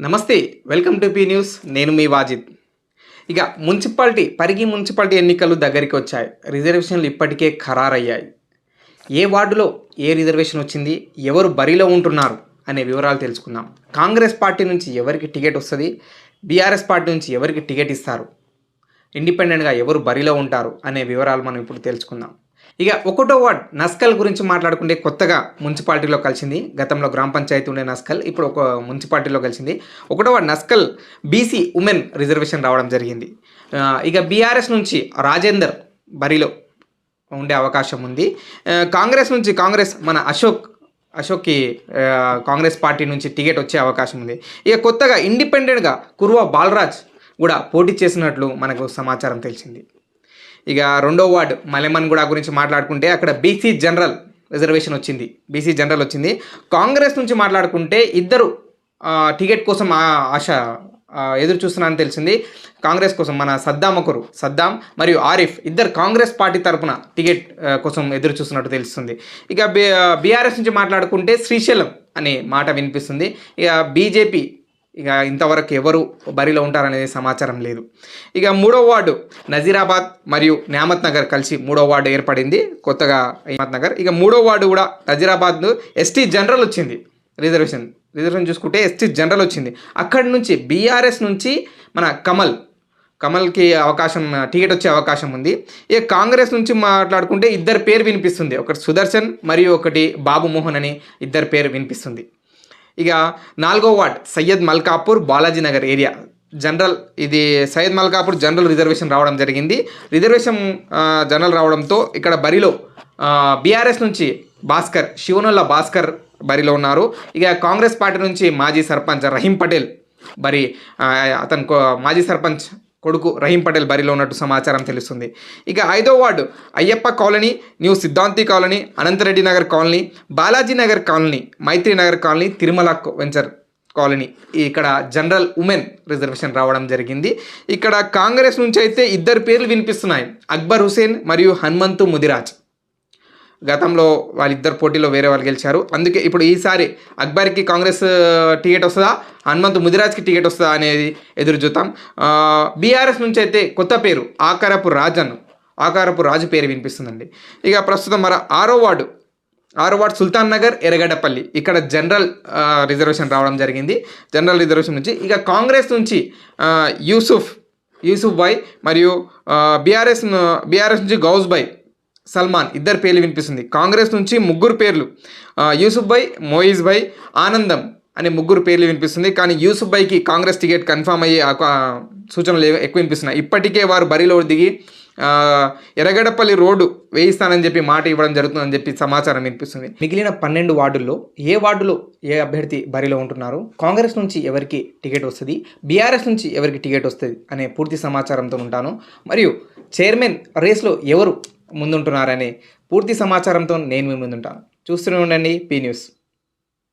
నమస్తే welcome to P news. నేను మీ వాజిద్. ఇక మున్సిపాలిటీ పరిగి మున్సిపాలిటీ ఎన్నికలు దగ్గరికి వచ్చాయి. రిజర్వేషన్లు ఇప్పటికే ఖరారయ్యాయి. ఏ వార్డులో ఏ రిజర్వేషన్ వచ్చింది ఎవరు బరిలో ఉంటున్నారు అనే వివరాలు తెలుసుకుందాం. కాంగ్రెస్ పార్టీ నుంచి ఎవరికి టికెట్ వస్తుంది బీఆర్ఎస్ పార్టీ నుంచి ఎవరికి టికెట్ ఇస్తారు ఇండిపెండెంట్గా ఎవరు బరిలో ఉంటారు అనే వివరాలు మనం ఇప్పుడు తెలుసుకుందాం. ఇక ఒకటో వార్డ్ నస్కల్ గురించి మాట్లాడుకుంటే కొత్తగా మున్సిపాలిటీలో కలిసింది. గతంలో గ్రామ పంచాయతీ ఉండే నస్కల్ ఇప్పుడు ఒక మున్సిపాలిటీలో కలిసింది. ఒకటో ward Naskal BC women reservation రావడం జరిగింది. ఇక బీఆర్ఎస్ నుంచి రాజేందర్ బరిలో ఉండే అవకాశం ఉంది. కాంగ్రెస్ నుంచి కాంగ్రెస్ మన అశోక్ అశోక్కి కాంగ్రెస్ పార్టీ నుంచి టికెట్ వచ్చే అవకాశం ఉంది. ఇక కొత్తగా ఇండిపెండెంట్గా కుర్వా బాలరాజ్ కూడా పోటీ చేసినట్లు మనకు సమాచారం తెలిసింది. ఇక రెండో వార్డు మలెమన్గూడ గురించి మాట్లాడుకుంటే అక్కడ బీసీ జనరల్ రిజర్వేషన్ వచ్చింది. బీసీ జనరల్ వచ్చింది. కాంగ్రెస్ నుంచి మాట్లాడుకుంటే ఇద్దరు టికెట్ కోసం ఆ- ఆశ ఎదురు చూస్తున్నానని తెలిసింది. కాంగ్రెస్ కోసం మన సద్దాం ఒకరు సద్దాం మరియు ఆరిఫ్ ఇద్దరు కాంగ్రెస్ పార్టీ తరపున టికెట్ కోసం ఎదురు చూస్తున్నట్టు తెలుస్తుంది. ఇక బీఆర్ఎస్ నుంచి మాట్లాడుకుంటే శ్రీశైలం అనే మాట వినిపిస్తుంది. ఇక బీజేపీ ఇక ఇంతవరకు ఎవరు బరిలో ఉంటారనేది సమాచారం లేదు. ఇక మూడో వార్డు నజీరాబాద్ మరియు న్యామత్ నగర్ కలిసి మూడో వార్డు ఏర్పడింది. కొత్తగా న్యామత్ నగర్. ఇక మూడో వార్డు కూడా నజీరాబాద్ ఎస్టీ జనరల్ వచ్చింది. రిజర్వేషన్ రిజర్వేషన్ చూసుకుంటే ఎస్టీ జనరల్ వచ్చింది. అక్కడి నుంచి బీఆర్ఎస్ నుంచి మన కమల్ కమల్కి అవకాశం టికెట్ వచ్చే అవకాశం ఉంది. ఇక కాంగ్రెస్ నుంచి మాట్లాడుకుంటే ఇద్దరు పేరు వినిపిస్తుంది. ఒకటి సుదర్శన్ మరియు ఒకటి బాబు మోహన్ అని ఇద్దరు పేరు వినిపిస్తుంది. ఇక నాలుగో ward Syed Malkapur Balaji Nagar area. General ఇది సయ్యద్ మల్కాపూర్ జనరల్ రిజర్వేషన్ రావడం జరిగింది. రిజర్వేషన్ జనరల్ రావడంతో ఇక్కడ బరిలో బీఆర్ఎస్ నుంచి భాస్కర్ శివనుల్లా భాస్కర్ బరిలో ఉన్నారు. ఇక కాంగ్రెస్ పార్టీ నుంచి మాజీ సర్పంచ్ రహీం పటేల్ బరి అతను కో- మాజీ సర్పంచ్ కొడుకు రహీం పటేల్ బరిలో ఉన్నట్టు సమాచారం తెలుస్తుంది. ఇక ఐదో ward Ayyappa colony new Siddhanti colony Anantareddy Nagar colony Balaji Nagar colony Maitri Nagar colony Tirumala venture colony. ఇక్కడ జనరల్ ఉమెన్ రిజర్వేషన్ రావడం జరిగింది. ఇక్కడ కాంగ్రెస్ నుంచి అయితే ఇద్దరు పేర్లు వినిపిస్తున్నాయి. అక్బర్ హుసేన్ మరియు హనుమంతు ముదిరాజ్. గతంలో వాళ్ళిద్దరు పోటీలో వేరే వాళ్ళు గెలిచారు. అందుకే ఇప్పుడు ఈసారి అక్బర్కి కాంగ్రెస్ టికెట్ వస్తుందా? హనుమంతు ముదిరాజ్కి టికెట్ వస్తుందా అనేది ఎదురు చూద్దాం. బీఆర్ఎస్ నుంచి అయితే కొత్త పేరు ఆకారపు రాజన్. ఆకారపు రాజు పేరు వినిపిస్తుందండి. ఇక ప్రస్తుతం మన ఆరో వార్డు ఆరో వార్డు సుల్తాన్ నగర్ ఎర్రగడ్డపల్లి. ఇక్కడ జనరల్ రిజర్వేషన్ రావడం జరిగింది. జనరల్ రిజర్వేషన్ నుంచి ఇక కాంగ్రెస్ నుంచి యూసుఫ్ యూసుఫ్ భాయ్ మరియు బీఆర్ఎస్ బీఆర్ఎస్ నుంచి గౌస్ భాయ్ సల్మాన్. ఇద్దరు పేర్లు వినిపిస్తుంది. కాంగ్రెస్ నుంచి ముగ్గురు పేర్లు. యూసుఫ్ భాయ్ మోయిజ్ భాయ్ ఆనందం అనే ముగ్గురు పేర్లు వినిపిస్తుంది. కానీ యూసుఫ్ భాయ్కి కాంగ్రెస్ టికెట్ కన్ఫామ్ అయ్యే సూచనలు ఎక్కువ వినిపిస్తున్నాయి. ఇప్పటికే వారు బరిలో దిగి ఎర్రగడపల్లి రోడ్డు వేయిస్తానని చెప్పి మాట ఇవ్వడం జరుగుతుందని చెప్పి సమాచారం వినిపిస్తుంది. మిగిలిన పన్నెండు వార్డుల్లో ఏ వార్డులో ఏ అభ్యర్థి బరిలో ఉంటున్నారు? కాంగ్రెస్ నుంచి ఎవరికి టికెట్ వస్తుంది? బీఆర్ఎస్ నుంచి ఎవరికి టికెట్ వస్తుంది? అనే పూర్తి సమాచారంతో ఉంటాను. మరియు చైర్మన్ రేస్లో ఎవరు ముందుంటున్నారని పూర్తి సమాచారంతో నేను మీ ముందుంటాను. చూస్తూనే ఉండండి పీ న్యూస్.